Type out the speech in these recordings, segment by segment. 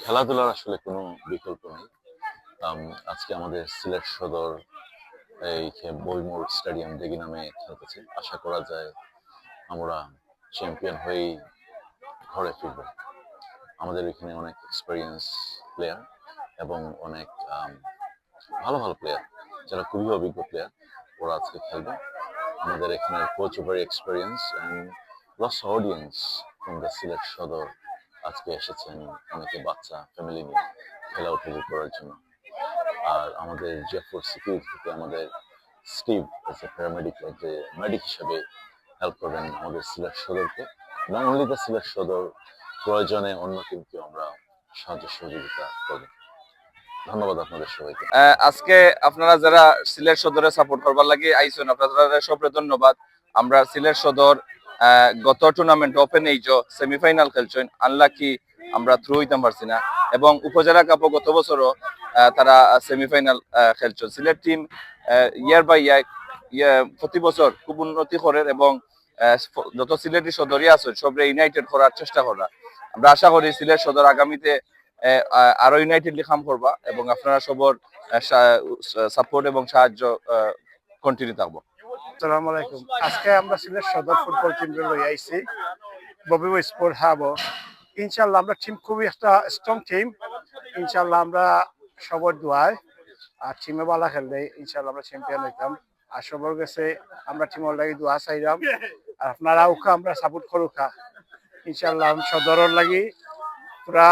খেলাধুলার আসলে কোনো বিকল্প নেই। আজকে আমাদের সিলেট সদর এই বইমোড় স্টেডিয়াম দেগি নামে খেলতেছে। আশা করা যায় আমরা চ্যাম্পিয়ন হয়েই ঘরে ফিরব। আমাদের এখানে অনেক এক্সপিরিয়েন্স প্লেয়ার এবং অনেক ভালো ভালো প্লেয়ার যারা খুবই অভিজ্ঞ প্লেয়ার ওরা আজকে খেলবে। আমাদের এখানে coach over experience and loss audience from the Sylhet Sadar আজকে এসেছেন অনেকে বাচ্চা ফ্যামিলি নিয়ে খেলা উপভোগ করার জন্য। আর আমাদের জেফর সিকিউরিটি থেকে আমাদের স্টিভ এজ এ প্যারামেডিক যে মেডিক হিসেবে হেল্প করবেন আমাদের Sylhet সদরকে। Not only the Sylhet Sadar, প্রয়োজনে অন্য কিন্তু আমরা সাহায্য সহযোগিতা করব। ধন্যবাদ আপনাদের সবাইকে। আজকে আপনারা যারা সিলেট সদরে সাপোর্ট করবার লাগে আইসুন আপনারা সবরে ধন্যবাদ। আমরা সিলেট সদর গত টুর্নামেন্ট ওপেন এইজ সেমিফাইনাল খেলছেন আনলাকি আমরা থ্রু হইতাম পারছি না। এবং উপজেলা কাপও গত বছরও তারা সেমিফাইনাল খেলছেন Sylhet team year by year প্রতি বছর খুব উন্নতি করে এবং যত সিলেটি সদরই আছে, সবরে ইউনাইটেড করার চেষ্টা করা। আমরা আশা করি সিলেট সদর আগামীতে আরও ইউনাইটেডলি কাম করবা এবং আপনারা সবর সাপোর্ট এবং সাহায্য কন্টিনিউ থাকব। আসসালামু আলাইকুম। আজকে আমরা সিলেট সদর ফুটবল টিম লই আইছি। Bobby sport hub. ইনশাল্লাহ আমরা টিম খুবই একটা স্ট্রং টিম ইনশাল্লাহ আমরা সবর দোয়ায় আর টিমে বালা খেললে ইনশাল্লাহ আমরা চ্যাম্পিয়ন হইতাম। আর সবর কাছে আমরা টিমের লাগি দোয়া চাইলাম। আর আপনারা উখা, আমরা সাপোর্ট করুকা ইনশাল্লাহ সদরের লাগি পুরা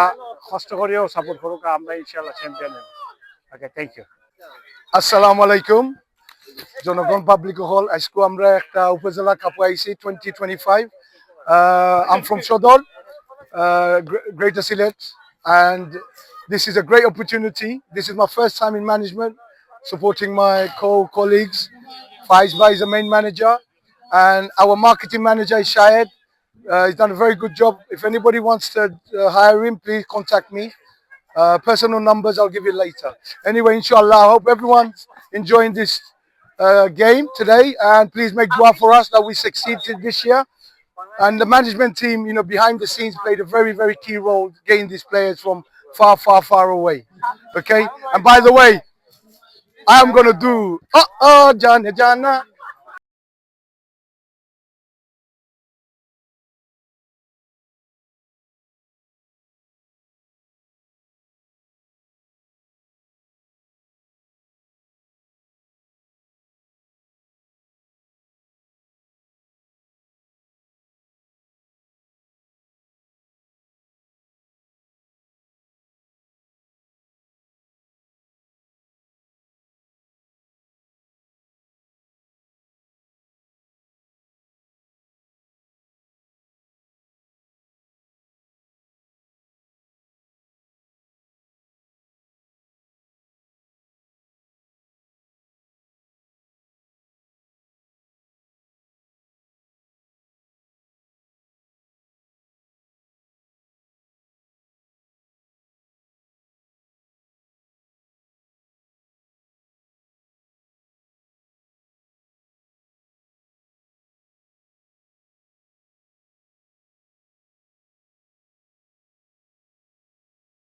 কষ্ট করিও সাপোর্ট করুকা আমরা ইনশাল্লাহ চ্যাম্পিয়ন হইব। ওকে থ্যাংক ইউ আসসালামু আলাইকুম। জনগণ পাবলিক হল আজকে আমরা একটা Upazila cup IC twenty twenty five um from Sadar greater Sylhet and this is a great opportunity. This is my first time in management, supporting my co-colleagues. Faiz Bhai is the main manager, and our marketing manager is Shahid. Uh, he's done a very good job. If anybody wants to uh, hire him, please contact me. Uh, personal numbers I'll give you later. Anyway, inshallah, I hope everyone's enjoying this uh, game today, and please make dua for us that we succeed this year. And the management team, you know, behind the scenes played a very, very key role getting these players from far, far, far away. Okay, and by the way, I am gonna do uh oh Jana Jana